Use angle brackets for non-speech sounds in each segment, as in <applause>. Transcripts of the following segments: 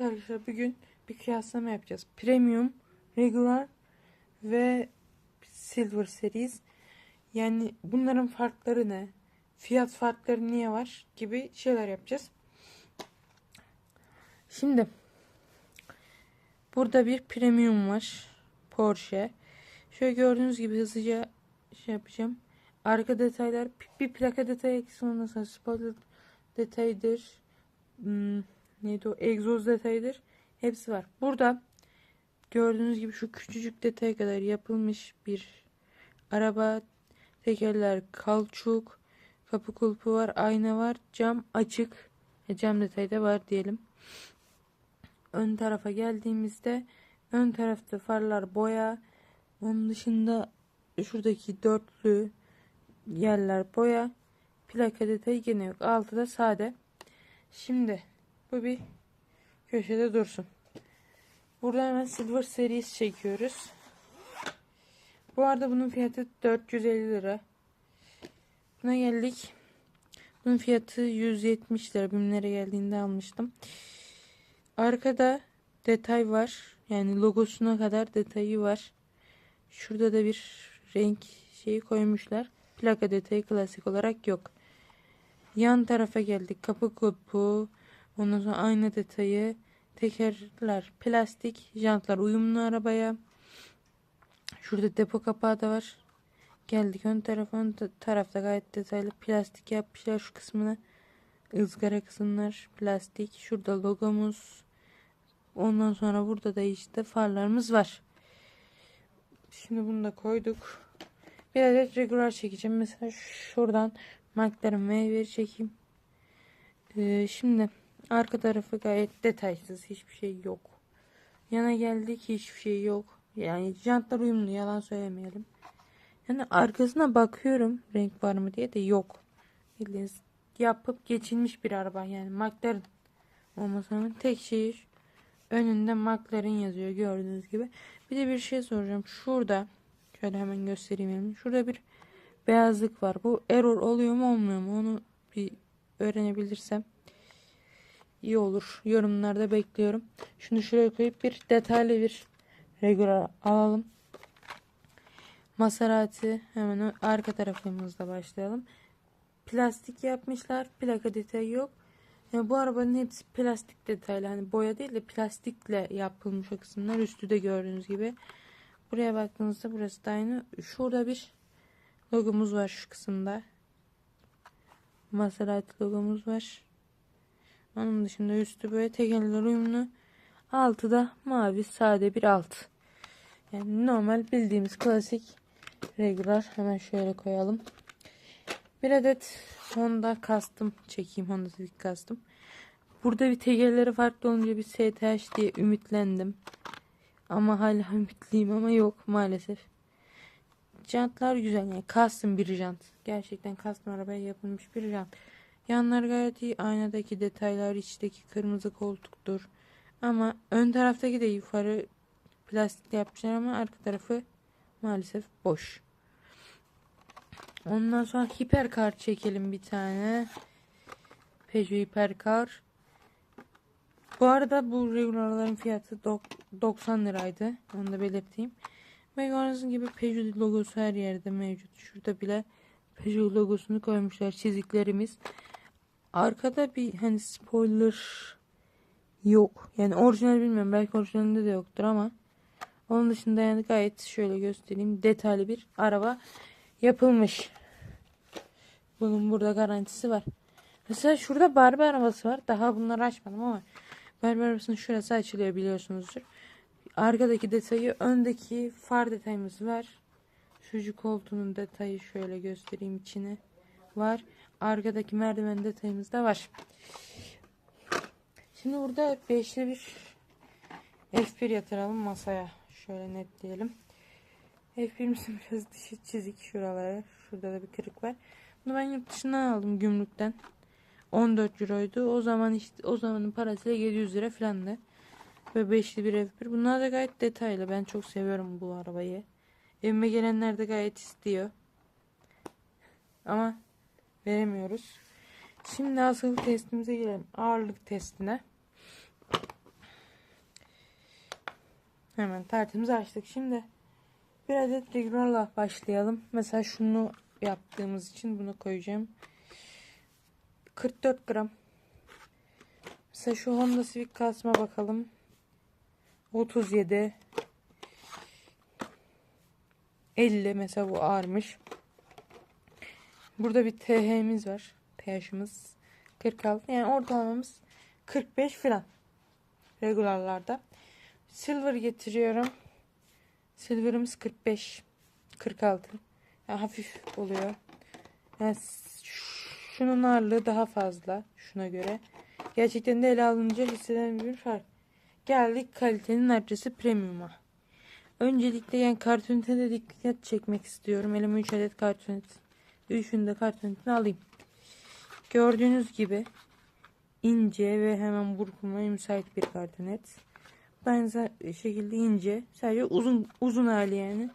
Arkadaşlar bugün bir kıyaslama yapacağız. Premium, Regular ve Silver Series. Yani bunların farkları ne? Fiyat farkları niye var? Gibi şeyler yapacağız. Şimdi burada bir Premium var. Porsche. Şöyle gördüğünüz gibi hızlıca şey yapacağım. Arka detaylar bir plaka detayı eksik olmasa spoiler detaydır. Hmm, neydi o? Egzoz detayıdır. Hepsi var. Burada gördüğünüz gibi şu küçücük detaya kadar yapılmış bir araba. Tekerler kalçuk. Kapı kulpu var. Ayna var. Cam açık. E, cam detayı da var diyelim. Ön tarafa geldiğimizde ön tarafta farlar boya. Onun dışında şuradaki dörtlü yerler boya. Plaka detayı gene yok. Altı da sade. Şimdi bu bir köşede dursun. Burada hemen Silver Series çekiyoruz. Bu arada bunun fiyatı 450 lira. Buna geldik. Bunun fiyatı 170 lira. Bimlere geldiğinde almıştım. Arkada detay var. Yani logosuna kadar detayı var. Şurada da bir renk şeyi koymuşlar. Plaka detayı klasik olarak yok. Yan tarafa geldik. Kapı kulpu, ondan sonra ayna detayı, tekerler, plastik, jantlar uyumlu arabaya. Şurada depo kapağı da var. Geldik ön tarafa, ön tarafta gayet detaylı plastik yapmışlar şu kısmını. ızgara kısımlar plastik. Şurada logomuz. Ondan sonra burada da işte farlarımız var. Şimdi bunu da koyduk. Bir adet regular çekeceğim. Mesela şuradan McLaren V1 çekeyim. Ee, şimdi arka tarafı gayet detaysız. Hiçbir şey yok. Yana geldik. Hiçbir şey yok. Yani jantlar uyumlu. Yalan söylemeyelim. Yani arkasına bakıyorum. Renk var mı diye de yok. Bildiğiniz yapıp geçilmiş bir araba. Yani McLaren olmasının tek şeyi önünde McLaren yazıyor gördüğünüz gibi. Bir de bir şey soracağım. Şurada şöyle hemen göstereyim elimi. Şurada bir beyazlık var. Bu error oluyor mu olmuyor mu? Onu bir öğrenebilirsem iyi olur. Yorumlarda bekliyorum. Şunu şuraya koyup bir detaylı bir regular alalım. Maserati hemen arka tarafımızda başlayalım. Plastik yapmışlar. Plaka detayı yok. Yani bu arabanın hepsi plastik detaylı. Hani boya değil de plastikle yapılmış o kısımlar. Üstü de gördüğünüz gibi. Buraya baktığınızda burası da aynı. Şurada bir logomuz var şu kısımda. Maserati logomuz var. Onun dışında üstü böyle tekerler uyumlu. Altı da mavi sade bir alt. Yani normal bildiğimiz klasik regular. Hemen şöyle koyalım. Bir adet Honda Custom çekeyim. Honda Civic Custom. Burada bir tekerleri farklı olunca bir STH diye ümitlendim. Ama hala <laughs> ümitliyim ama yok maalesef. Jantlar güzel yani custom bir jant. Gerçekten custom arabaya yapılmış bir jant. Yanlar gayet iyi. Aynadaki detaylar içteki kırmızı koltuktur. Ama ön taraftaki de yukarı plastikle yapmışlar ama arka tarafı maalesef boş. Ondan sonra hiperkar çekelim bir tane. Peugeot hiperkar. Bu arada bu regularların fiyatı 90 liraydı. Onu da belirteyim. Ve gördüğünüz gibi Peugeot logosu her yerde mevcut. Şurada bile Peugeot logosunu koymuşlar çiziklerimiz. Arkada bir hani spoiler yok. Yani orijinal bilmiyorum. Belki orijinalinde de yoktur ama onun dışında yani gayet şöyle göstereyim. Detaylı bir araba yapılmış. Bunun burada garantisi var. Mesela şurada Barbie arabası var. Daha bunları açmadım ama Barbie arabasının şurası açılıyor biliyorsunuzdur. Arkadaki detayı öndeki far detayımız var. Şucu koltuğunun detayı şöyle göstereyim içine var. Arkadaki merdiven detayımız da var. Şimdi burada beşli bir F1 yatıralım masaya. Şöyle netleyelim. F1'imizin <laughs> biraz dışı çizik şuralara. Şurada da bir kırık var. Bunu ben yurt dışından aldım gümrükten. 14 euroydu. O zaman işte o zamanın parasıyla 700 lira falandı. Ve beşli bir F1. Bunlar da gayet detaylı. Ben çok seviyorum bu arabayı. Evime gelenler de gayet istiyor. Ama veremiyoruz. Şimdi asıl testimize gelelim. Ağırlık testine. Hemen tartımızı açtık. Şimdi bir adet regularla başlayalım. Mesela şunu yaptığımız için bunu koyacağım. 44 gram. Mesela şu Honda Civic kasma bakalım. 37 50 mesela bu ağırmış. Burada bir TH'miz var. TH'imiz 46. Yani ortalamamız 45 falan. Regularlarda. Silver getiriyorum. Silver'ımız 45. 46. Yani hafif oluyor. Yani şunun ağırlığı daha fazla. Şuna göre. Gerçekten de ele alınca hisseden bir fark. Geldik kalitenin adresi premium'a. Öncelikle yani kartonite de dikkat çekmek istiyorum. Elime 3 adet kartonet. Üçünü de kartonetini alayım. Gördüğünüz gibi ince ve hemen burkulmaya müsait bir kartonet. Benzer şekilde ince. Sadece uzun uzun hali yani.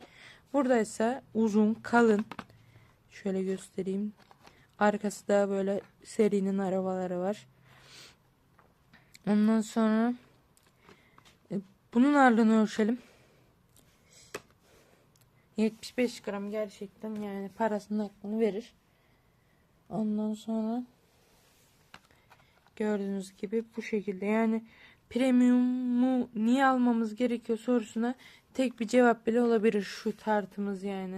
Burada ise uzun, kalın. Şöyle göstereyim. Arkası da böyle serinin arabaları var. Ondan sonra e, bunun ağırlığını ölçelim. 75 gram gerçekten yani parasının hakkını verir. Ondan sonra gördüğünüz gibi bu şekilde yani premium'u niye almamız gerekiyor sorusuna tek bir cevap bile olabilir şu tartımız yani.